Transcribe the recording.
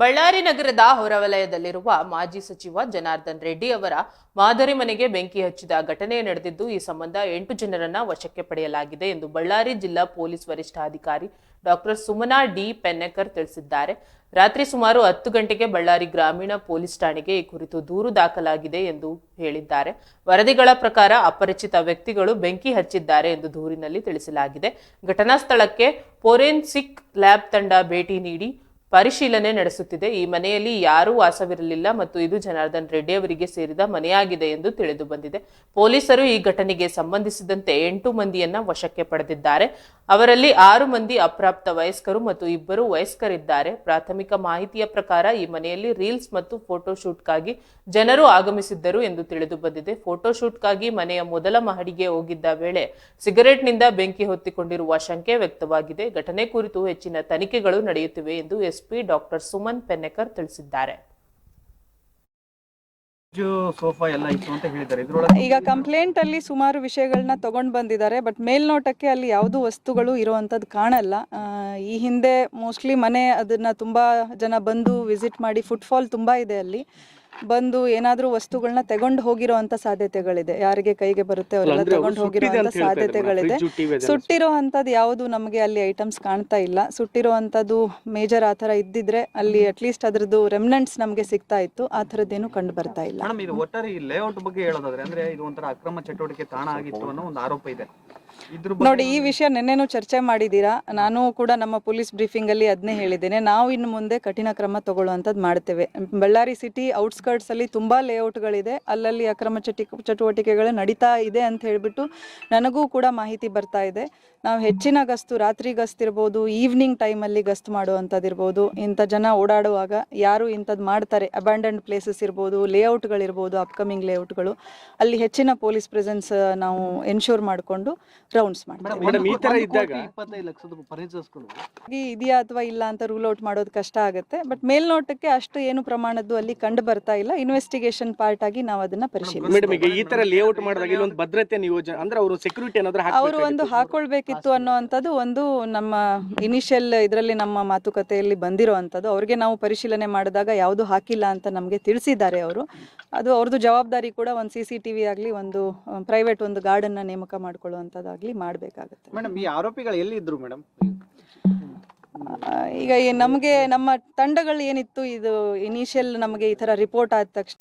ಬಳ್ಳಾರಿ ನಗರದ ಹೊರವಲಯದಲ್ಲಿರುವ ಮಾಜಿ ಸಚಿವ ಜನಾರ್ದನ್ ರೆಡ್ಡಿ ಅವರ ಮಾದರಿ ಮನೆಗೆ ಬೆಂಕಿ ಹಚ್ಚಿದ ಘಟನೆ ನಡೆದಿದ್ದು, ಈ ಸಂಬಂಧ ಎಂಟು ಜನರನ್ನ ವಶಕ್ಕೆ ಪಡೆಯಲಾಗಿದೆ ಎಂದು ಬಳ್ಳಾರಿ ಜಿಲ್ಲಾ ಪೊಲೀಸ್ ವರಿಷ್ಠಾಧಿಕಾರಿ ಡಾಕ್ಟರ್ ಸುಮನಾ ಡಿ. ಪೆನ್ನೆಕರ್ ತಿಳಿಸಿದ್ದಾರೆ. ರಾತ್ರಿ ಸುಮಾರು ಹತ್ತು ಗಂಟೆಗೆ ಬಳ್ಳಾರಿ ಗ್ರಾಮೀಣ ಪೊಲೀಸ್ ಠಾಣೆಗೆ ಈ ಕುರಿತು ದೂರು ದಾಖಲಾಗಿದೆ ಎಂದು ಹೇಳಿದ್ದಾರೆ. ವರದಿಗಳ ಪ್ರಕಾರ ಅಪರಿಚಿತ ವ್ಯಕ್ತಿಗಳು ಬೆಂಕಿ ಹಚ್ಚಿದ್ದಾರೆ ಎಂದು ದೂರಿನಲ್ಲಿ ತಿಳಿಸಲಾಗಿದೆ. ಘಟನಾ ಸ್ಥಳಕ್ಕೆ ಫೋರೆನ್ಸಿಕ್ ಲ್ಯಾಬ್ ತಂಡ ಭೇಟಿ ನೀಡಿ ಪರಿಶೀಲನೆ ನಡೆಸುತ್ತಿದೆ. ಈ ಮನೆಯಲ್ಲಿ ಯಾರೂ ವಾಸವಿರಲಿಲ್ಲ ಮತ್ತು ಇದು ಜನಾರ್ದನ್ ರೆಡ್ಡಿ ಅವರಿಗೆ ಸೇರಿದ ಮನೆಯಾಗಿದೆ ಎಂದು ತಿಳಿದು ಬಂದಿದೆ. ಪೊಲೀಸರು ಈ ಘಟನೆಗೆ ಸಂಬಂಧಿಸಿದಂತೆ ಎಂಟು ಮಂದಿಯನ್ನ ವಶಕ್ಕೆ ಪಡೆದಿದ್ದಾರೆ. ಅವರಲ್ಲಿ ಆರು ಮಂದಿ ಅಪ್ರಾಪ್ತ ವಯಸ್ಕರು ಮತ್ತು ಇಬ್ಬರು ವಯಸ್ಕರಿದ್ದಾರೆ. ಪ್ರಾಥಮಿಕ ಮಾಹಿತಿಯ ಪ್ರಕಾರ ಈ ಮನೆಯಲ್ಲಿ ರೀಲ್ಸ್ ಮತ್ತು ಫೋಟೋಶೂಟ್ಗಾಗಿ ಜನರು ಆಗಮಿಸಿದ್ದರು ಎಂದು ತಿಳಿದು ಬಂದಿದೆ. ಫೋಟೋಶೂಟ್ಗಾಗಿ ಮನೆಯ ಮೊದಲ ಮಹಡಿಗೆ ಹೋಗಿದ್ದ ವೇಳೆ ಸಿಗರೆಟ್ನಿಂದ ಬೆಂಕಿ ಹೊತ್ತಿಕೊಂಡಿರುವ ಶಂಕೆ ವ್ಯಕ್ತವಾಗಿದೆ. ಘಟನೆ ಕುರಿತು ಹೆಚ್ಚಿನ ತನಿಖೆಗಳು ನಡೆಯುತ್ತಿವೆ ಎಂದು ಎಸ್ಪಿ ಡಾಕ್ಟರ್ ಸುಮನ್ ಪೆನ್ನೆಕರ್ ತಿಳಿಸಿದ್ದಾರೆ. ಫ್ರಿಡ್ಜು ಸೋಫಾ ಎಲ್ಲ ಇತ್ತು ಅಂತ ಹೇಳಿದ್ದಾರೆ. ಇದ್ರೊಳಗೆ ಈಗ ಕಂಪ್ಲೇಂಟ್ ಅಲ್ಲಿ ಸುಮಾರು ವಿಷಯಗಳನ್ನ ತಗೊಂಡ್ ಬಂದಿದ್ದಾರೆ ಬಟ್ ಮೇಲ್ನೋಟಕ್ಕೆ ಅಲ್ಲಿ ಯಾವುದು ವಸ್ತುಗಳು ಇರುವಂತದ್ದು ಕಾಣಲ್ಲ. ಈ ಹಿಂದೆ ಮೋಸ್ಟ್ಲಿ ಮನೆ ಅದನ್ನ ತುಂಬಾ ಜನ ಬಂದು ವಿಸಿಟ್ ಮಾಡಿ ಫುಟ್ಫಾಲ್ ತುಂಬಾ ಇದೆ ಅಲ್ಲಿ. ಬಂದು ಏನಾದ್ರೂ ವಸ್ತುಗಳನ್ನ ತಗೊಂಡು ಹೋಗಿರೋಂತ ಸಾಧ್ಯತೆಗಳಿದೆ. ಯಾರಿಗೆ ಕೈಗೆ ಬರುತ್ತೆ ಅವರೆಲ್ಲ ತಗೊಂಡು ಹೋಗಿರೋ ಹೋಗಿರೋಂತ ಅಂತ ಸಾಧ್ಯತೆಗಳಿದೆ. ಸುಟ್ಟಿರೋ ಅಂಥದ್ದು ಯಾವುದು ನಮಗೆ ಅಲ್ಲಿ ಐಟಮ್ಸ್ ಕಾಣ್ತಾ ಇಲ್ಲ. ಸುಟ್ಟಿರೋ ಅಂಥದ್ದು ಮೇಜರ್ ಆ ತರ ಇದ್ದಿದ್ರೆ ಅಲ್ಲಿ ಅಟ್ಲೀಸ್ಟ್ ಅದ್ರದ್ದು ರೆಮ್ನೆಂಟ್ಸ್ ನಮಗೆ ಸಿಗ್ತಾ ಇತ್ತು. ಆ ಥರದ್ದೇನು ಕಂಡು ಬರ್ತಾ ಇಲ್ಲ. ಮೇಡಮ್ ಇದು ಒಟ್ಟಾರೆ ಈ ಲೇಔಟ್ ಬಗ್ಗೆ ಹೇಳೋದಾದ್ರೆ ಅಂದ್ರೆ ಇದು ಒಂಥರ ಅಕ್ರಮ ಚಟುವಟಿಕೆ ತಾಣ ಆಗಿತ್ತು ಅನ್ನೋ ಒಂದು ಆರೋಪ ಇದೆ. ನೋಡಿ, ಈ ವಿಷಯ ನಿನ್ನೆನೂ ಚರ್ಚೆ ಮಾಡಿದ್ದೀರಾ? ನಾನು ಕೂಡ ನಮ್ಮ ಪೊಲೀಸ್ ಬ್ರೀಫಿಂಗ್ ಅಲ್ಲಿ ಅದನ್ನೇ ಹೇಳಿದ್ದೇನೆ. ನಾವು ಇನ್ನು ಮುಂದೆ ಕಠಿಣ ಕ್ರಮ ತಗೊಳ್ಳುವಂಥದ್ದು ಮಾಡ್ತೇವೆ. ಬಳ್ಳಾರಿ ಸಿಟಿ ಔಟ್ಸ್ಕರ್ಟ್ಸ್ ಅಲ್ಲಿ ತುಂಬಾ ಲೇಔಟ್ಗಳಿದೆ. ಅಲ್ಲಲ್ಲಿ ಅಕ್ರಮ ಚಟಿ, ಚಟುವಟಿಕೆಗಳು ನಡೀತಾ ಇದೆ ಅಂತ ಹೇಳ್ಬಿಟ್ಟು ನನಗೂ ಕೂಡ ಮಾಹಿತಿ ಬರ್ತಾ ಇದೆ. ನಾವು ಹೆಚ್ಚಿನ ಗಸ್ತು, ರಾತ್ರಿ ಗಸ್ತ್ ಇರ್ಬೋದು, ಈವ್ನಿಂಗ್ ಟೈಮಲ್ಲಿ ಗಸ್ತು ಮಾಡುವಂಥದ್ದು ಇರ್ಬೋದು, ಇಂಥ ಜನ ಓಡಾಡುವಾಗ ಯಾರು ಇಂಥದ್ ಮಾಡ್ತಾರೆ ಅಬ್ಯಾಂಡನ್ ಪ್ಲೇಸಸ್ ಇರ್ಬೋದು, ಲೇಔಟ್ಗಳಿರ್ಬೋದು, ಅಪ್ಕಮಿಂಗ್ ಲೇಔಟ್ಗಳು, ಅಲ್ಲಿ ಹೆಚ್ಚಿನ ಪೊಲೀಸ್ ಪ್ರೆಸೆನ್ಸ್ ನಾವು ಎನ್ಶೋರ್ ಮಾಡಿಕೊಂಡು ರೌಂಡ್ಸ್ ಮಾಡ್ತಾರೆ ಮೇಡಮ್ ಈ ತರ ಇದ್ದಾಗ ಇದೆಯಾ ಅಥವಾ ಇಲ್ಲ ಅಂತ ರೂಲ್ ಔಟ್ ಮಾಡೋದು ಕಷ್ಟ ಆಗುತ್ತೆ. ಬಟ್ ಮೇಲ್ನೋಟಕ್ಕೆ ಅಷ್ಟು ಏನು ಪ್ರಮಾಣದ್ದು ಅಲ್ಲಿ ಕಂಡು ಬರ್ತಾ ಇಲ್ಲ. ಇನ್ವೆಸ್ಟಿಗೇಷನ್ ಪಾರ್ಟ್ ಆಗಿ ನಾವು ಅದನ್ನ ಪರಿಶೀಲಿಸಿ ಮೇಡಮ್ ಈಗ ಈ ತರ ಲೇಔಟ್ ಮಾಡಿದಾಗ ಇಲ್ಲೊಂದು ಭದ್ರತೆ ನಿಯೋಜನೆ ಅಂದ್ರೆ ಅವರು ಸೆಕ್ಯೂರಿಟಿ ಏನಾದ್ರು ಅವರು ಒಂದು ಹಾಕೊಳ್ಬೇಕಿತ್ತು ಅನ್ನೋವಂಥದ್ದು ಒಂದು ನಮ್ಮ ಇನಿಷಿಯಲ್ ಇದರಲ್ಲಿ ನಮ್ಮ ಮಾತುಕತೆಯಲ್ಲಿ ಬಂದಿರೋವಂಥದ್ದು. ಅವ್ರಿಗೆ ನಾವು ಪರಿಶೀಲನೆ ಮಾಡಿದಾಗ ಯಾವುದು ಹಾಕಿಲ್ಲ ಅಂತ ನಮಗೆ ತಿಳಿಸಿದ್ದಾರೆ ಅವರು. ಅದು ಅವ್ರದ್ದು ಜವಾಬ್ದಾರಿ ಕೂಡ ಒಂದು ಸಿ ಸಿ ಟಿ ವಿ ಆಗಲಿ ಒಂದು ಪ್ರೈವೇಟ್ ಒಂದು ಗಾರ್ಡನ್ನ ನೇಮಕ ಮಾಡ್ಕೊಳ್ಳುವಂಥದ್ದಾಗಲಿ ಮಾಡಬೇಕಾಗುತ್ತೆ. ಮೇಡಮ್ ಈ ಆರೋಪಿಗಳು ಎಲ್ಲಿ ಇದ್ರು ಮೇಡಮ್ ಈಗ ನಮಗೆ ನಮ್ಮ ತಂಡಗಳು ಏನಿತ್ತು ಇದು ಇನಿಷಿಯಲ್ ನಮಗೆ ಈ ಥರ ರಿಪೋರ್ಟ್ ಆದ ತಕ್ಷಣ.